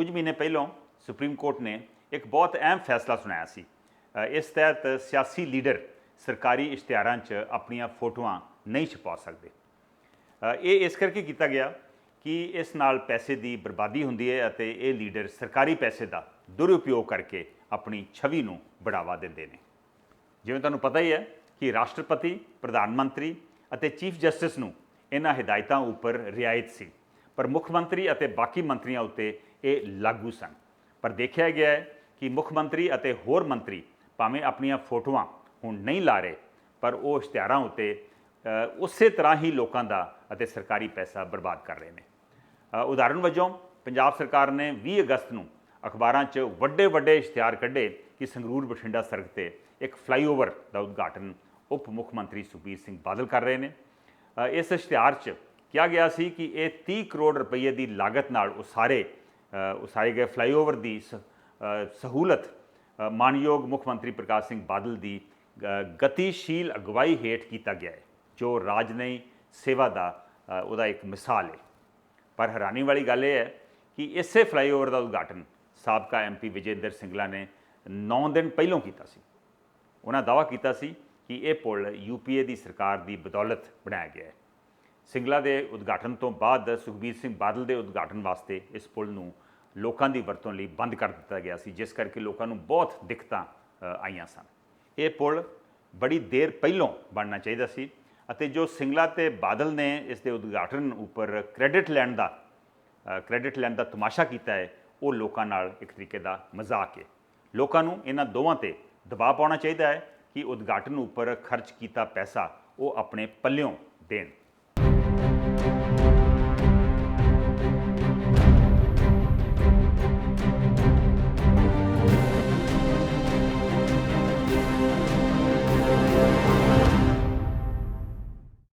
ਕੁਝ ਮਹੀਨੇ ਪਹਿਲਾਂ ਸੁਪਰੀਮ ਕੋਰਟ ਨੇ ਇੱਕ ਬਹੁਤ ਅਹਿਮ ਫੈਸਲਾ ਸੁਣਾਇਆ ਸੀ। ਇਸ ਤਹਿਤ ਸਿਆਸੀ ਲੀਡਰ ਸਰਕਾਰੀ ਇਸ਼ਤਿਹਾਰਾਂ 'ਚ ਆਪਣੀਆਂ ਫੋਟੋਆਂ ਨਹੀਂ ਛਪਾ ਸਕਦੇ। ਇਹ ਇਸ ਕਰਕੇ ਕੀਤਾ ਗਿਆ ਕਿ ਇਸ ਨਾਲ ਪੈਸੇ ਦੀ ਬਰਬਾਦੀ ਹੁੰਦੀ ਹੈ ਅਤੇ ਇਹ ਲੀਡਰ ਸਰਕਾਰੀ ਪੈਸੇ ਦਾ ਦੁਰਉਪਯੋਗ ਕਰਕੇ ਆਪਣੀ ਛਵੀ ਨੂੰ ਬੜਾਵਾ ਦਿੰਦੇ ਨੇ। ਜਿਵੇਂ ਤੁਹਾਨੂੰ ਪਤਾ ਹੀ ਹੈ ਕਿ ਰਾਸ਼ਟਰਪਤੀ, ਪ੍ਰਧਾਨ ਮੰਤਰੀ ਅਤੇ ਚੀਫ ਜਸਟਿਸ ਨੂੰ ਇਹਨਾਂ ਹਦਾਇਤਾਂ ਉੱਪਰ ਰਿਆਇਤ ਸੀ। ਪਰ ਮੁੱਖ ਮੰਤਰੀ ਅਤੇ ਬਾਕੀ ਮੰਤਰੀਆਂ ਉੱਤੇ ਇਹ ਲਾਗੂ ਸਨ। ਪਰ ਦੇਖਿਆ ਗਿਆ ਹੈ ਕਿ ਮੁੱਖ ਮੰਤਰੀ ਅਤੇ ਹੋਰ ਮੰਤਰੀ ਭਾਵੇਂ ਆਪਣੀਆਂ ਫੋਟੋਆਂ ਹੁਣ ਨਹੀਂ ਲਾ ਰਹੇ ਪਰ ਉਹ ਇਸ਼ਤਿਹਾਰਾਂ ਉੱਤੇ ਉਸੇ ਤਰ੍ਹਾਂ ਹੀ ਲੋਕਾਂ ਦਾ ਅਤੇ ਸਰਕਾਰੀ ਪੈਸਾ ਬਰਬਾਦ ਕਰ ਰਹੇ ਨੇ। ਅ, ਉਦਾਹਰਣ ਵਜੋਂ ਪੰਜਾਬ ਸਰਕਾਰ ਨੇ 20 ਅਗਸਤ ਨੂੰ ਅਖਬਾਰਾਂ 'ਚ ਵੱਡੇ ਵੱਡੇ ਇਸ਼ਤਿਹਾਰ ਕੱਢੇ ਕਿ ਸੰਗਰੂਰ ਬਠਿੰਡਾ ਸੜਕ ਤੇ ਇੱਕ ਫਲਾਈਓਵਰ ਦਾ ਉਦਘਾਟਨ ਉਪ ਮੁੱਖ ਮੰਤਰੀ ਸੁਖਬੀਰ ਸਿੰਘ ਬਾਦਲ ਕਰ ਰਹੇ ਨੇ। ਇਸ ਇਸ਼ਤਿਹਾਰ 'ਚ ਕਿਹਾ ਗਿਆ ਸੀ ਕਿ ਇਹ 30 ਕਰੋੜ ਰੁਪਏ ਦੀ ਲਾਗਤ ਨਾਲ ਉਸਾਰੇ ਅ, ਉਸਾਰੇ ਗਏ ਫਲਾਈਓਵਰ ਦੀ ਸ- ਸਹੂਲਤ ਮਾਨਯੋਗ ਮੁੱਖ ਮੰਤਰੀ ਪ੍ਰਕਾਸ਼ ਸਿੰਘ ਬਾਦਲ ਦੀ ਗਤੀਸ਼ੀਲ ਅਗਵਾਈ ਹੇਠ ਕੀਤਾ ਗਿਆ ਹੈ ਜੋ ਰਾਜਨਈ ਸੇਵਾ ਦਾ ਉਹਦਾ ਇੱਕ ਮਿਸਾਲ ਹੈ। ਪਰ ਹੈਰਾਨੀ ਵਾਲੀ ਗੱਲ ਇਹ ਹੈ ਕਿ ਇਸੇ ਫਲਾਈਓਵਰ ਦਾ ਉਦਘਾਟਨ ਸਾਬਕਾ ਐਮਪੀ ਵਿਜੇਂਦਰ ਸਿੰਗਲਾ ਨੇ 9 ਦਿਨ ਪਹਿਲਾਂ ਕੀਤਾ ਸੀ। ਉਹਨਾਂ ਦਾਅਵਾ ਕੀਤਾ ਸੀ ਕਿ ਇਹ ਪੁਲ ਯੂਪੀਏ ਦੀ ਸਰਕਾਰ ਦੀ ਬਦੌਲਤ ਬਣਾਇਆ ਗਿਆ ਹੈ। ਸਿੰਗਲਾ ਦੇ ਉਦਘਾਟਨ ਤੋਂ ਬਾਅਦ ਸੁਖਬੀਰ ਸਿੰਘ ਬਾਦਲ ਦੇ ਉਦਘਾਟਨ ਵਾਸਤੇ ਇਸ ਪੁਲ ਨੂੰ ਲੋਕਾਂ ਦੀ ਵਰਤੋਂ ਲਈ ਬੰਦ ਕਰ ਦਿੱਤਾ ਗਿਆ ਸੀ, ਜਿਸ ਕਰਕੇ ਲੋਕਾਂ ਨੂੰ ਬਹੁਤ ਦਿੱਕਤਾਂ ਆਈਆਂ ਸਨ। ਇਹ ਪੁਲ ਬੜੀ ਦੇਰ ਪਹਿਲਾਂ ਬਣਨਾ ਚਾਹੀਦਾ ਸੀ ਅਤੇ ਜੋ ਸਿੰਗਲਾ ਤੇ ਬਾਦਲ ਨੇ ਇਸ ਦੇ ਉਦਘਾਟਨ ਉੱਪਰ ਕ੍ਰੈਡਿਟ ਲੈਣ ਦਾ ਕ੍ਰੈਡਿਟ ਲੈਣ ਦਾ ਤਮਾਸ਼ਾ ਕੀਤਾ ਹੈ, ਉਹ ਲੋਕਾਂ ਨਾਲ ਇੱਕ ਤਰੀਕੇ ਦਾ ਮਜ਼ਾਕ ਹੈ। ਲੋਕਾਂ ਨੂੰ ਇਹਨਾਂ ਦੋਵਾਂ ਤੇ ਦਬਾਅ ਪਾਉਣਾ ਚਾਹੀਦਾ ਹੈ ਕਿ ਉਦਘਾਟਨ ਉੱਪਰ ਖਰਚ ਕੀਤਾ ਪੈਸਾ ਉਹ ਆਪਣੇ ਪੱਲਿਓਂ ਦੇਣ।